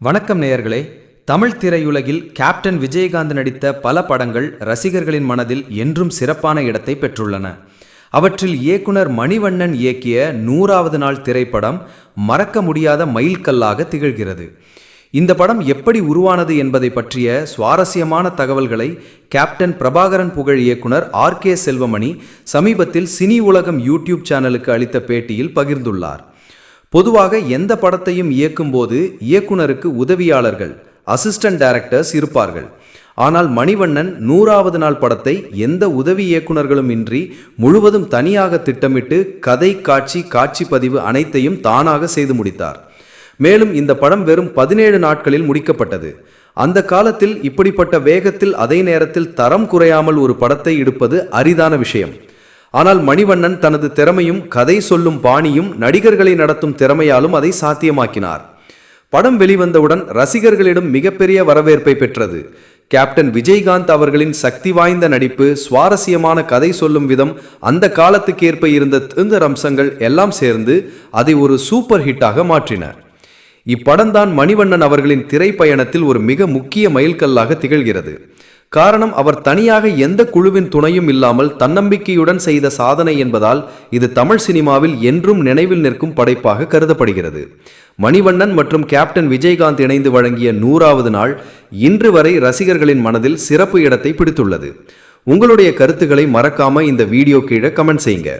வணக்கம் நேயர்களே. தமிழ் திரையுலகில் கேப்டன் விஜயகாந்த் நடித்த பல படங்கள் ரசிகர்களின் மனதில் என்றும் சிறப்பான இடத்தை பெற்றுள்ளன. அவற்றில் இயக்குனர் மணிவண்ணன் இயக்கிய நூறாவது நாள் திரைப்படம் மறக்க முடியாத மைல்கல்லாக திகழ்கிறது. இந்த படம் எப்படி உருவானது என்பதை பற்றிய சுவாரஸ்யமான தகவல்களை கேப்டன் பிரபாகரன் புகழ் இயக்குனர் ஆர் கே செல்வமணி சமீபத்தில் சினி உலகம் யூடியூப் சேனலுக்கு அளித்த பேட்டியில் பகிர்ந்துள்ளார். பொதுவாக எந்த படத்தையும் இயக்கும்போது இயக்குனருக்கு உதவியாளர்கள் அசிஸ்டன்ட் டைரக்டர்ஸ் இருப்பார்கள். ஆனால் மணிவண்ணன் நூறாவது நாள் படத்தை எந்த உதவி இயக்குனர்களும் இன்றி முழுவதும் தனியாக திட்டமிட்டு கதை காட்சி காட்சி பதிவு அனைத்தையும் தானாக செய்து முடித்தார். மேலும் இந்த படம் வெறும் பதினேழு நாட்களில் முடிக்கப்பட்டது. அந்த காலத்தில் இப்படிப்பட்ட வேகத்தில் அதே நேரத்தில் தரம் குறையாமல் ஒரு படத்தை எடுப்பது அரிதான விஷயம். ஆனால் மணிவண்ணன் தனது திறமையும் கதை சொல்லும் பாணியும் நடிகர்களை நடத்தும் திறமையாலும் அதை சாத்தியமாக்கினார். படம் வெளிவந்தவுடன் ரசிகர்களிடம் மிகப்பெரிய வரவேற்பை பெற்றது. கேப்டன் விஜயகாந்த் அவர்களின் சக்தி வாய்ந்த நடிப்பு சுவாரஸ்யமான கதை சொல்லும் விதம் அந்த காலத்துக்கேற்ப இருந்த திருந்தர் அம்சங்கள் எல்லாம் சேர்ந்து அதை ஒரு சூப்பர் ஹிட்டாக மாற்றின. இப்படம்தான் மணிவண்ணன் அவர்களின் திரைப்பயணத்தில் ஒரு மிக முக்கிய மைல்கல்லாக திகழ்கிறது. காரணம் அவர் தனியாக எந்த குழுவின் துணையும் இல்லாமல் தன்னம்பிக்கையுடன் செய்த சாதனை என்பதால் இது தமிழ் சினிமாவில் என்றும் நினைவில் நிற்கும் படைப்பாக கருதப்படுகிறது. மணிவண்ணன் மற்றும் கேப்டன் விஜயகாந்த் இணைந்து வழங்கிய நூறாவது நாள் இன்று வரை ரசிகர்களின் மனதில் சிறப்பு இடத்தை பிடித்துள்ளது. உங்களுடைய கருத்துக்களை மறக்காம இந்த வீடியோ கீழே கமெண்ட் செய்யுங்க.